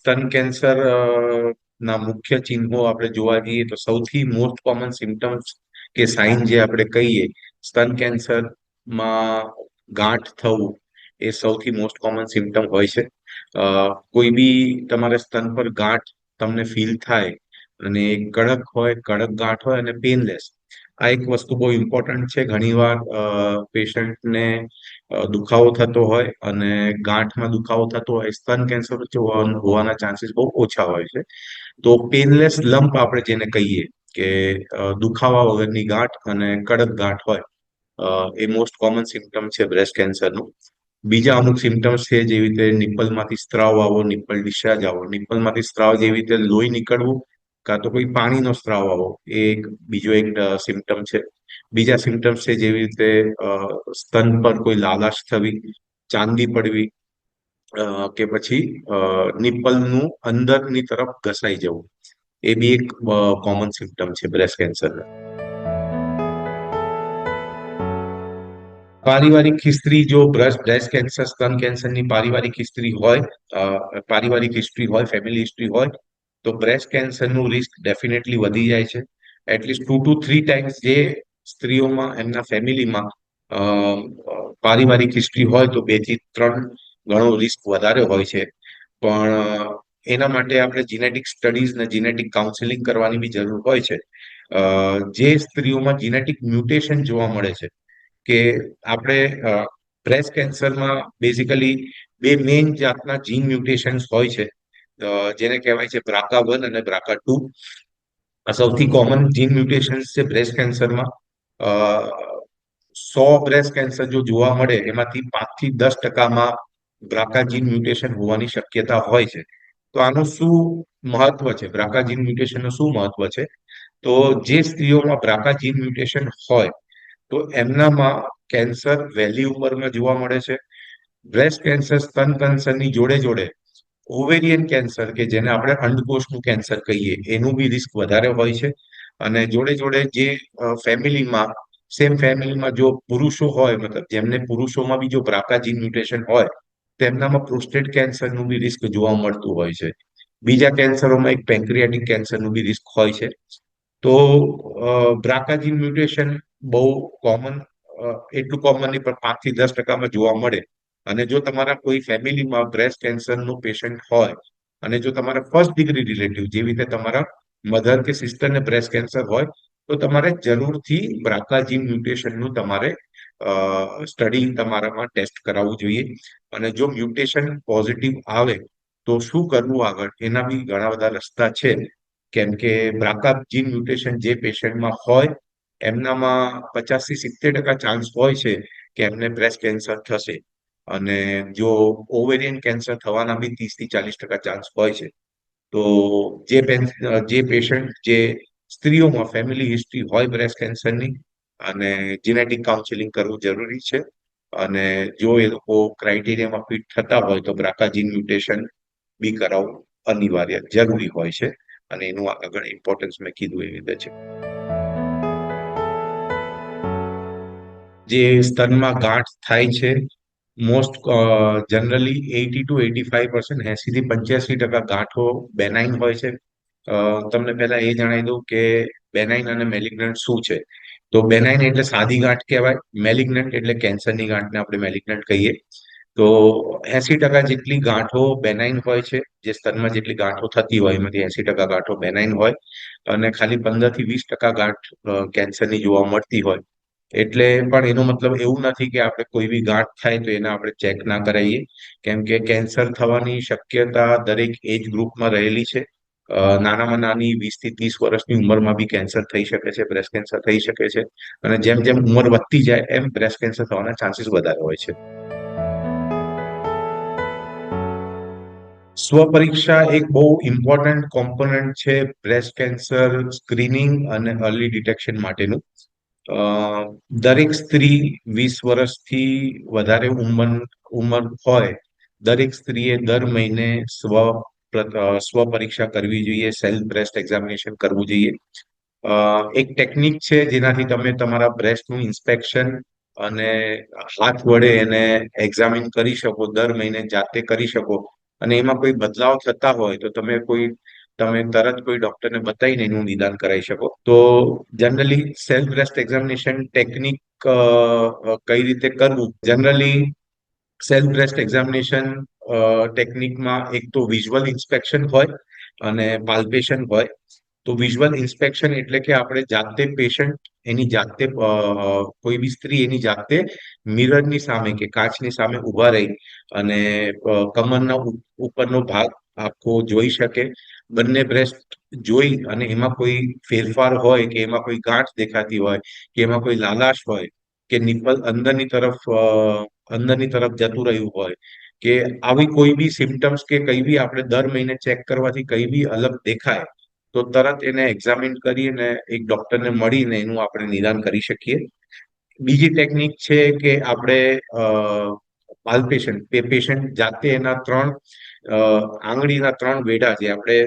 સ્તન કેન્સર ના મુખ્ય ચિહ્નો આપણે જોવા જઈએ તો સૌથી મોસ્ટ કોમન સિમ્ટમ્સ કે સાઇન જે આપણે કહીએ સ્તન કેન્સરમાં ગાંઠ થવું એ સૌથી મોસ્ટ કોમન સિમ્ટમ હોય છે. કોઈ બી તમારે સ્તન પર ગાંઠ તમને ફીલ થાય અને કડક હોય, કડક ગાંઠ હોય અને પેનલેસ આ એક વસ્તુ બહુ ઇમ્પોર્ટન્ટ છે. ઘણીવાર પેશન્ટને દુખાવો થતો હોય અને ગાંઠમાં દુખાવો થતો હોય, સ્તન કેન્સર હોવાના ચાન્સીસ બહુ ઓછા હોય છે. તો પેનલેસ લંપ આપણે જેને કહીએ કે દુખાવા વગરની ગાંઠ અને કડક ગાંઠ હોય એ મોસ્ટ કોમન સિમ્ટમ છે બ્રેસ્ટ કેન્સરનું બીજા અમુક સિમ્ટમ્સ છે જેવી રીતે નિપલમાંથી સ્ત્રાવ આવો નિપલ ડિસ્ચાર્જ આવો. નિપલમાંથી સ્ત્રાવ જેવી રીતે લોહી નીકળવું કાં તો કોઈ પાણીનો સ્ત્રાવ આવો, એ એક બીજો એક સિમ્ટમ છે. બીજા સિમ્ટમ્સ છે જેવી રીતે સ્તન પર કોઈ લાલાશ થવી, ચાંદી પડવી કે પછી નિપલનું અંદરની તરફ ઘસાઈ જવું. એ બી એક કોમન સિમ્ટમ છે બ્રેસ્ટ કેન્સરના પારિવારિક હિસ્ટ્રી જો બ્રેસ્ટ બ્રેસ્ટ કેન્સર સ્તન કેન્સરની પારિવારિક હિસ્ટ્રી હોય પારિવારિક હિસ્ટ્રી હોય ફેમિલી હિસ્ટ્રી હોય તો બ્રેસ્ટ કેન્સરનું રિસ્ક ડેફિનેટલી વધી જાય છે. At least two two three times જે સ્ત્રીઓમાં એમના ફેમિલીમાં પારિવારિક હિસ્ટ્રી હોય તો બેથી ત્રણ ગણો રિસ્ક વધારે હોય છે. પણ એના માટે આપણે જીનેટિક સ્ટડીઝ ને જીનેટિક કાઉન્સેલિંગ કરવાની બી જરૂર હોય છે. જે સ્ત્રીઓમાં જીનેટિક મ્યુટેશન જોવા મળે છે કે આપણે બ્રેસ્ટ કેન્સરમાં બેઝિકલી બે મેઇન જાતના જીન મ્યુટેશન્સ હોય છે. જેને કહેવાય છે બ્રાકા વન અને બ્રાકા ટુ આ સૌથી કોમન જીન મ્યુટેશન છે બ્રેસ્ટ કેન્સરમાં સો બ્રેસ્ટ કેન્સર જો જોવા મળે, એમાંથી પાંચથી દસ ટકામાં બ્રાકા જીન મ્યુટેશન હોવાની શક્યતા હોય છે. તો આનું શું મહત્વ છે? બ્રાકા જીન મ્યુટેશનનું શું મહત્વ છે? તો જે સ્ત્રીઓમાં બ્રાકા જીન મ્યુટેશન હોય, તો એમનામાં કેન્સર વહેલી ઉંમરમાં જોવા મળે છે. બ્રેસ્ટ કેન્સર સ્તન કેન્સરની જોડે જોડે ઓવેરિયન કેન્સર કે જેને આપણે અંડકોષનું કેન્સર કહીએ, એનું બી રિસ્ક વધારે હોય છે. અને જોડે જોડે જે ફેમિલીમાં સેમ ફેમિલીમાં જો પુરુષો હોય, મતલબ જેમને પુરુષોમાં બી જો બ્રાકા જીન મ્યુટેશન હોય, તેમનામાં પ્રોસ્ટેટ કેન્સરનું બી રિસ્ક જોવા મળતું હોય છે. બીજા કેન્સરોમાં એક પેન્ક્રિયાટિક કેન્સરનું બી રિસ્ક હોય છે. તો બ્રાકા જીન મ્યુટેશન બહુ કોમન એટલું કોમન નહીં, પણ પાંચથી દસ ટકામાં જોવા મળે. અને જો તમારા કોઈ ફેમિલીમાં બ્રેસ્ટ કેન્સરનું પેશન્ટ હોય અને જો તમારા ફર્સ્ટ ડિગ્રી રિલેટિવ જેવી રીતે તમારા મધર કે સિસ્ટરને બ્રેસ્ટ કેન્સર હોય, તો તમારે જરૂરથી બ્રાકા જીન મ્યુટેશનનું તમારે સ્ટડી તમારામાં ટેસ્ટ કરાવવું જોઈએ. અને જો મ્યુટેશન પોઝિટિવ આવે, તો શું કરવું આગળ? એના બી ઘણા બધા રસ્તા છે. કેમ કે બ્રાકા જીન મ્યુટેશન જે પેશન્ટમાં હોય, એમનામાં પચાસથી સિત્તેર ટકા ચાન્સ હોય છે કે એમને બ્રેસ્ટ કેન્સર થશે. અને જો ઓવેરિયન કેન્સર થવાના બી ત્રીસથી ચાલીસ ટકા ચાન્સ હોય છે, તો જે જે પેશન્ટ જે સ્ત્રીઓમાં ફેમિલી હિસ્ટ્રી હોય બ્રેસ્ટ કેન્સરની અને જીનેટિક કાઉન્સેલિંગ કરવું જરૂરી છે. અને જો એ લોકો ક્રાઇટેરિયામાં ફિટ થતા હોય તો બ્રાકા જીન મ્યુટેશન બી કરાવવું અનિવાર્ય, જરૂરી હોય છે. અને એનું આગળ ઇમ્પોર્ટન્સ મેં કીધું એવી રીતે છે. જે સ્તનમાં ગાંઠ થાય છે most generally eighty to eighty five percent એસીથી પંચ્યાસી ટકા ગાંઠો બેનાઇન હોય છે. તમને પહેલા એ જણાવી દઉં કે બેનાઇન અને મેલિગ્નન્ટ શું છે? તો બેનાઇન એટલે સાદી ગાંઠ કહેવાય મેલિગ્નન્ટ એટલે કેન્સરની ગાંઠને આપણે મેલિગ્નન્ટ કહીએ. તો એસી ટકા જેટલી ગાંઠો બેનાઇન હોય છે, જે સ્તનમાં જેટલી ગાંઠો થતી હોય, એમાંથી એસી ટકા ગાંઠો બેનાઇન હોય. અને ખાલી પંદરથી વીસ ટકા ગાંઠ કેન્સરની જોવા મળતી હોય. એટલે પણ એનો મતલબ એવું નથી કે આપણે કોઈ બી ગાંઠ થાય તો એને આપણે ચેક ના કરાવીએ કેમ કે કેન્સર થવાની શક્યતા દરેક એજ ગ્રુપમાં રહેલી છે. નાનામાં નાની વીસથી ત્રીસ વર્ષની ઉંમરમાં બી કેન્સર થઈ શકે છે બ્રેસ્ટ કેન્સર થઈ શકે છે. અને જેમ જેમ ઉંમર વધતી જાય, એમ બ્રેસ્ટ કેન્સર થવાના ચાન્સીસ વધારે હોય છે. સ્વપરીક્ષા એક બહુ ઇમ્પોર્ટન્ટ કોમ્પોનન્ટ છે બ્રેસ્ટ કેન્સર સ્ક્રીનિંગ અને અર્લી ડિટેક્શન માટેનું. દરેક સ્ત્રી વીસ વર્ષથી વધારે ઉંમર ઉંમર હોય, દરેક સ્ત્રીએ દર મહિને સ્વ સ્વ પરીક્ષા કરવી જોઈએ સેલ્ફ બ્રેસ્ટ એક્ઝામિનેશન કરવું જોઈએ. એક ટેકનિક છે જેનાથી તમે તમારા બ્રેસ્ટનું ઇન્સ્પેક્શન અને હાથ વડે એને એક્ઝામિન કરી શકો, દર મહિને જાતે કરી શકો. અને એમાં કોઈ બદલાવ થતા હોય તો તમે કોઈ તમે તરત કોઈ ડોક્ટરને બતાવીને એનું નિદાન કરાવી શકો. તો generally self breast examination technique કઈ રીતે કરવું? જનરલી સેલ્ફ બ્રેસ્ટ એક્ઝામિનેશન ટેકનિકમાં એક તો વિઝ્યુઅલ ઇન્સ્પેક્શન હોય અને પાલ્પેશન હોય. તો વિઝ્યુઅલ ઇન્સ્પેક્શન એટલે કે આપણે જાતે પેશન્ટ એની જાતે કોઈ બી સ્ત્રી એની જાતે મિરરની સામે કે કાચની સામે ઊભા રહી અને કમરના ઉપરનો ભાગ આખો જોઈ શકે બંને બ્રેસ્ટ જોઈ અને એમાં કોઈ ફેરફાર હોય કે એમાં કોઈ ગાંઠ દેખાતી હોય, કે એમાં કોઈ લાલાશ હોય, કે નિપલ અંદરની તરફ અંદરની તરફ જતું રહ્યું હોય, કે આવી કોઈ બી સિમ્ટમ્સ કે કઈ બી આપણે દર મહિને ચેક કરવાથી કઈ બી અલગ દેખાય, તો તરત એને એક્ઝામિન કરીને એક ડોક્ટરને મળીને એનું આપણે નિદાન કરી શકીએ. બીજી ટેકનિક છે કે આપણે પાલ્પેશન પેશન્ટ જાતે એના ત્રણ આંગળીના ત્રણ વેઢા છે, આપણે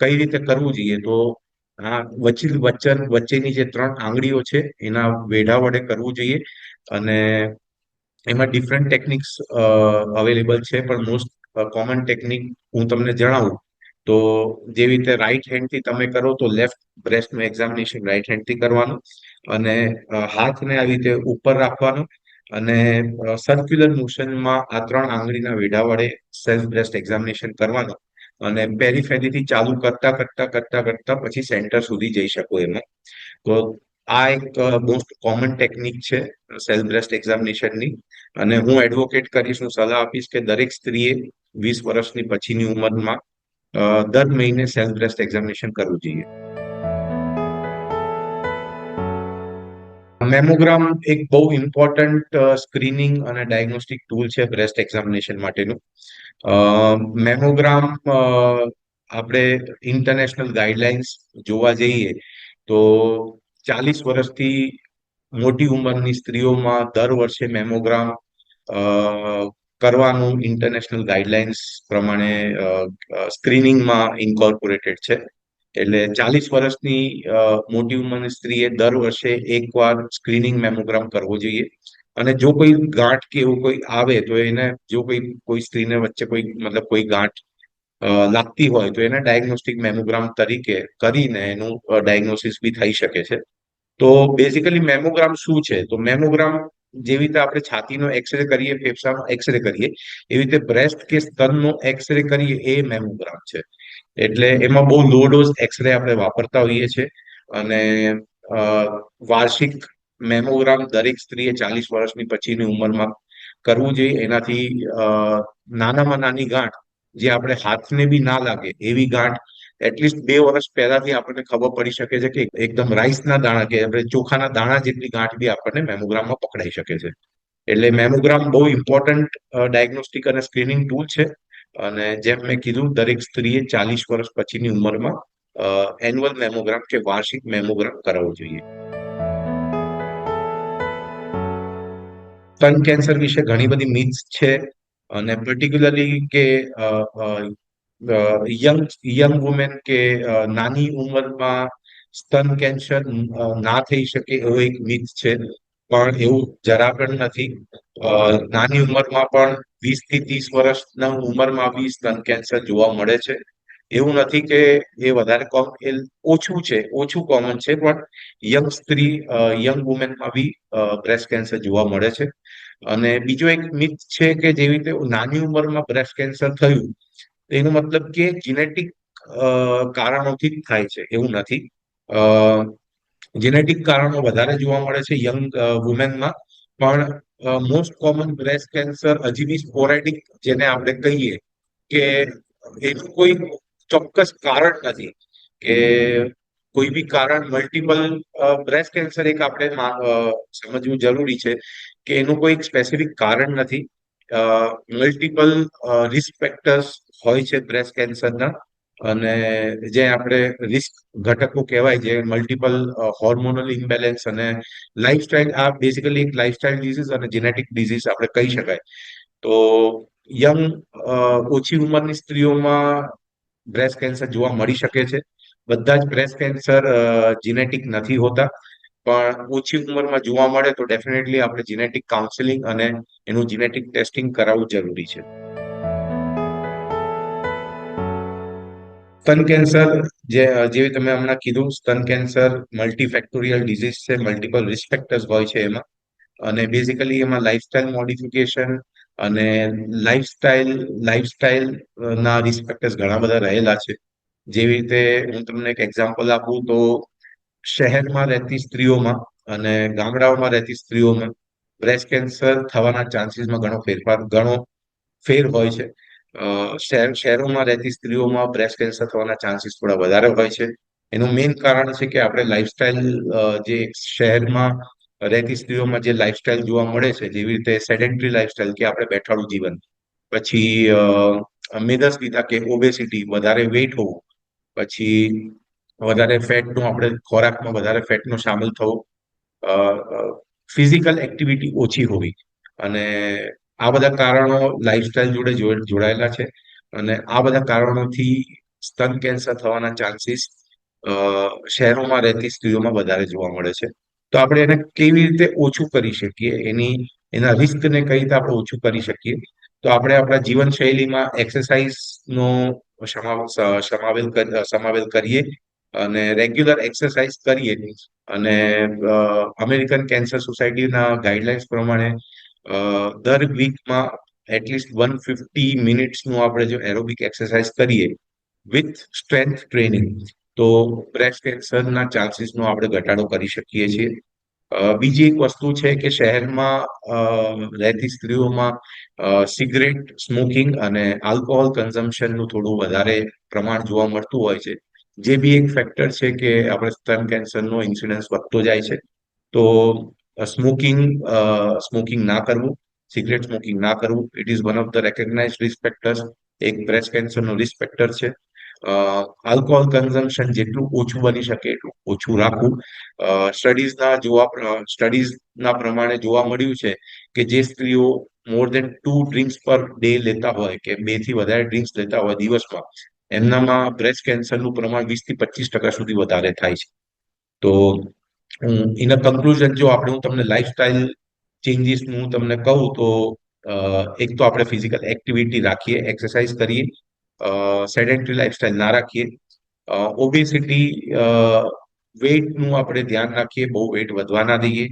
કઈ રીતે કરવું જોઈએ? તો, આ વચ્ચે વચ્ચે વચ્ચેની જે ત્રણ આંગળીઓ છે, એના વેઢા વડે કરવું જોઈએ. અને એમાં ડિફરન્ટ ટેકનિક્સ અવેલેબલ છે, પણ મોસ્ટ કોમન ટેકનિક હું તમને જણાવું. તો જેવી રીતે રાઈટ હેન્ડથી તમે કરો, તો લેફ્ટ બ્રેસ્ટનું એક્ઝામિનેશન રાઈટ હેન્ડથી કરવાનું. અને હાથને આવી રીતે ઉપર રાખવાનું. અને સર્ક્યુલર મોશનમાં આ ત્રણ આંગળીના વેઢા વડે સેલ્ફ બ્રેસ્ટ એક્ઝામિનેશન કરવાનું અને પેરીફેરીથી ચાલુ કરતા કરતા કરતા કરતા પછી સેન્ટર સુધી જઈ શકો એમાં. તો આ એક મોસ્ટ કોમન ટેકનિક છે સેલ્ફ બ્રેસ્ટ એક્ઝામિનેશનની અને હું એડવોકેટ કરીશ, હું સલાહ આપીશ કે દરેક સ્ત્રીએ વીસ વર્ષની પછીની ઉંમરમાં દર મહિને સેલ્ફ બ્રેસ્ટ એક્ઝામિનેશન કરવું જોઈએ. મેમોગ્રામ એક બહુ ઇમ્પોર્ટન્ટ સ્ક્રીનિંગ અને ડાયગ્નોસ્ટિક ટૂલ છે બ્રેસ્ટ એક્ઝામિનેશન માટેનું. મેમોગ્રામ આપણે ઇન્ટરનેશનલ ગાઈડલાઇન્સ જોવા જઈએ તો ચાલીસ વર્ષથી મોટી ઉંમરની સ્ત્રીઓમાં દર વર્ષે મેમોગ્રામ કરવાનું ઇન્ટરનેશનલ ગાઈડલાઇન્સ પ્રમાણે સ્ક્રીનિંગમાં ઇન્કોર્પોરેટેડ છે. એટલે ચાલીસ વર્ષની મોટી ઉંમરની સ્ત્રીએ દર વર્ષે એકવાર સ્ક્રીનિંગ મેમોગ્રામ કરવો જોઈએ. અને જો કોઈ ગાંઠ કે એવું કોઈ આવે તો એને જો કોઈ કોઈ સ્ત્રીને વચ્ચે કોઈ મતલબ કોઈ ગાંઠ લાગતી હોય તો એને ડાયગ્નોસ્ટિક મેમોગ્રામ તરીકે કરીને એનું ડાયગ્નોસિસ બી થઈ શકે છે. તો બેઝિકલી મેમોગ્રામ શું છે? તો મેમોગ્રામ જેવી રીતે આપણે છાતીનો એક્સરે કરીએ ફેફસાનો એક્સરે કરીએ એવી રીતે બ્રેસ્ટ કે સ્તનનો એક્સરે કરીએ એ મેમોગ્રામ છે. એટલે એમાં બહુ લો ડોઝ એક્સરે આપણે વાપરતા હોઈએ છીએ અને વાર્ષિક મેમોગ્રામ દરેક સ્ત્રીએ ચાલીસ વર્ષની પછીની ઉંમરમાં કરવું જોઈએ. એનાથી નાનામાં નાની ગાંઠ જે આપણે હાથને બી ના લાગે એવી ગાંઠ એટલીસ્ટ બે વર્ષ પહેલાથી આપણને ખબર પડી શકે છે કે એકદમ રાઈસના દાણા કે આપણે ચોખાના દાણા જેટલી ગાંઠ બી આપણને મેમોગ્રામમાં પકડાઈ શકે છે. એટલે મેમોગ્રામ બહુ ઇમ્પોર્ટન્ટ ડાયગ્નોસ્ટિક અને સ્ક્રીનિંગ ટૂલ છે. અને જેમ મેં કીધું, દરેક સ્ત્રીએ ચાલીસ વર્ષ પછીની ઉંમરમાં એન્યુઅલ મેમોગ્રામ કે વાર્ષિક મેમોગ્રામ કરાવવો જોઈએ. સ્તન કેન્સર વિશે ઘણી બધી મિથ્સ છે અને પર્ટિક્યુલરલી કે યંગ યંગ વુમેન કે નાની ઉંમરમાં સ્તન કેન્સર ના થઈ શકે એવો એક મિથ છે. પણ એવું જરા પણ નથી. નાની ઉંમરમાં પણ વીસથી ત્રીસ વર્ષના ઉંમરમાં બી સ્તન કેન્સર જોવા મળે છે. એવું નથી કે એ વધારે એ ઓછું છે, ઓછું કોમન છે, પણ યંગ સ્ત્રી યંગ વુમેનમાં બી બ્રેસ્ટ કેન્સર જોવા મળે છે. અને બીજો એક મિથ છે કે જેવી રીતે નાની ઉંમરમાં બ્રેસ્ટ કેન્સર થયું એનો મતલબ કે જીનેટિક કારણોથી જ થાય છે. એવું નથી. જેનેટિક કારણો વધારે જોવા મળે છે યંગ વુમેનમાં પણ મોસ્ટ કોમન બ્રેસ્ટ કેન્સર હજી બી સ્પોરેટિક જેને આપણે કહીએ કે એનું કોઈ ચોક્કસ કારણ નથી. કે કોઈ બી કારણ મલ્ટિપલ બ્રેસ્ટ કેન્સર એક આપણે સમજવું જરૂરી છે કે એનું કોઈ સ્પેસિફિક કારણ નથી. મલ્ટિપલ રિસ્ક ફેક્ટર્સ હોય છે બ્રેસ્ટ કેન્સરના અને જે આપણે રિસ્ક ઘટકો કહેવાય, જે મલ્ટિપલ હોર્મોનલ ઇમ્બેલેન્સ અને લાઇફસ્ટાઇલ આ બેઝિકલી એક લાઇફસ્ટાઇલ ડિઝીઝ અને જેનેટિક ડિઝીઝ આપણે કહી શકાય. તો યંગ ઓછી ઉંમરની સ્ત્રીઓમાં બ્રેસ્ટ કેન્સર જોવા મળી શકે છે. બધા જ બ્રેસ્ટ કેન્સર જીનેટિક નથી હોતા. પણ ઓછી ઉંમરમાં જોવા મળે તો ડેફિનેટલી આપણે જીનેટિક કાઉન્સેલિંગ અને એનું જીનેટિક ટેસ્ટિંગ કરાવવું જરૂરી છે. સ્તન કેન્સર, જે જેવી તમે હમણાં કીધું, સ્તન કેન્સર મલ્ટીફેક્ટોરિયલ ડિઝીઝ છે મલ્ટિપલ રિસ્ક ફેક્ટર્સ હોય છે એમાં. અને બેઝિકલી એમાં લાઇફસ્ટાઇલ મોડિફિકેશન અને લાઇફસ્ટાઇલ લાઇફસ્ટાઇલ ના રિસ્ક ફેક્ટર્સ ઘણા બધા રહેલા છે. જેવી રીતે હું તમને એક એક્ઝામ્પલ આપું તો શહેરમાં રહેતી સ્ત્રીઓમાં અને ગામડાઓમાં રહેતી સ્ત્રીઓમાં બ્રેસ્ટ કેન્સર થવાના ચાન્સીસમાં ઘણો ફેરફાર, ઘણો ફેર હોય છે. શહેરોમાં રહેતી સ્ત્રીઓમાં બ્રેસ્ટ કેન્સર થવાના ચાન્સીસ થોડા વધારે હોય છે. એનું મેઇન કારણ છે કે આપણે લાઇફસ્ટાઇલ જે શહેરમાં રહેતી સ્ત્રીઓમાં જે લાઇફસ્ટાઇલ જોવા મળે છે, જેવી રીતે સેડેન્ટરી લાઇફસ્ટાઇલ કે આપણે બેઠાડું જીવન, પછી મેદસ્વીતા કે ઓબેસિટી વધારે વેઇટ હોવું, પછી વધારે ફેટનું આપણે ખોરાકમાં વધારે ફેટનો સામેલ થવો ફિઝિકલ એક્ટિવિટી ઓછી હોવી, અને આ બધા કારણો લાઈફસ્ટાઈલ જોડે જોડાયેલા છે. અને આ બધા કારણોથી સ્તન કેન્સર થવાના ચાન્સીસ શહેરોમાં રહેતી સ્ત્રીઓમાં વધારે જોવા મળે છે. તો આપણે એને કેવી રીતે ઓછું કરી શકીએ? એની, એના રિસ્કને કઈ રીતે આપણે ઓછું કરી શકીએ? તો આપણે આપણા જીવનશૈલીમાં એક્સરસાઇઝનો સમાવેલ સમાવેલ કરીએ અને રેગ્યુલર એક્સરસાઇઝ કરીએ. અને અમેરિકન કેન્સર સોસાયટીના ગાઈડલાઇન્સ પ્રમાણે દર વીકમાં એટલીસ્ટ વન ફિફ્ટી મિનિટ્સનું આપણે જો એરોબિક એક્સરસાઇઝ કરીએ વિથ સ્ટ્રેન્થ ટ્રેનિંગ તો બ્રેસ્ટ કેન્સરના ચાન્સીસનો આપણે ઘટાડો કરી શકીએ છીએ. બીજી એક વસ્તુ છે કે શહેરમાં રહેતી સ્ત્રીઓમાં સિગરેટ સ્મોકિંગ અને આલ્કોહોલ કન્ઝમ્પશનનું થોડું વધારે પ્રમાણ જોવા મળતું હોય છે. જે બી એક ફેક્ટર છે કે આપણે સ્તન કેન્સરનો ઇન્સિડન્સ વધતો જાય છે. તો સ્મોકિંગ સ્મોકિંગ ના કરવું સિગરેટ સ્મોકિંગ ના કરવું it is one of the recognise risk એક બ્રેસ્ટ કેન્સરનો રિસ્ક ફેક્ટર છે. આલ્કોહોલ કન્ઝમ્પશન જેટલું ઓછું બની શકે એટલું ઓછું રાખવું. સ્ટડીઝના જોવા સ્ટડીઝના પ્રમાણે જોવા મળ્યું છે કે જે સ્ત્રીઓ more than two drinks per day લેતા હોય કે બેથી વધારે ડ્રિંક્સ લેતા હોય દિવસમાં, એમનામાં બ્રેસ્ટ કેન્સરનું પ્રમાણ વીસથી પચીસ ટકા સુધી વધારે થાય છે. તો ઇન અ કન્ક્લુઝન જો આપણે હું તમને લાઈફસ્ટાઈલ ચેન્જીસ હું તમને કહું તો એક તો આપણે ફિઝિકલ એક્ટિવિટી રાખીએ એક્સરસાઇઝ કરીએ સેડેન્ટરી લાઈફસ્ટાઈલ ના રાખીએ. ઓબેસિટી વેઇટનું આપણે ધ્યાન રાખીએ, બહુ વેઇટ વધવા ના દઈએ.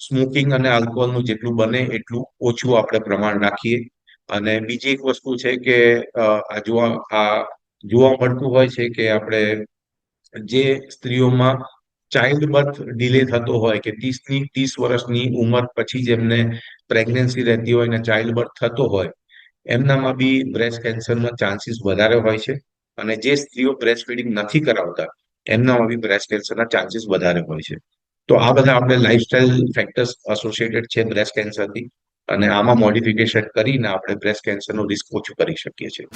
સ્મોકિંગ અને આલ્કોહોલનું જેટલું બને એટલું ઓછું આપણે પ્રમાણ રાખીએ. અને બીજી એક વસ્તુ છે કે આ જોવા આ જોવા મળતું હોય છે કે આપણે જે સ્ત્રીઓમાં ચાઇલ્ડ બર્થ ડિલે થતો હોય કે ત્રીસની, ત્રીસ વર્ષની ઉંમર પછી જેમને પ્રેગ્નન્સી રહેતી હોય અને ચાઇલ્ડ બર્થ થતો હોય, એમનામાં બી બ્રેસ્ટ કેન્સરનો ચાન્સીસ વધારે હોય છે. અને જે સ્ત્રીઓ બ્રેસ્ટ ફીડિંગ નથી કરાવતા, એમનામાં બી બ્રેસ્ટ કેન્સરના ચાન્સીસ વધારે હોય છે. તો આ બધા આપણે લાઇફસ્ટાઇલ ફેક્ટર્સ એસોસિએટેડ છે બ્રેસ્ટ કેન્સરથી અને આમાં મોડિફિકેશન કરીને આપણે બ્રેસ્ટ કેન્સરનું રિસ્ક ઓછું કરી શકીએ છીએ.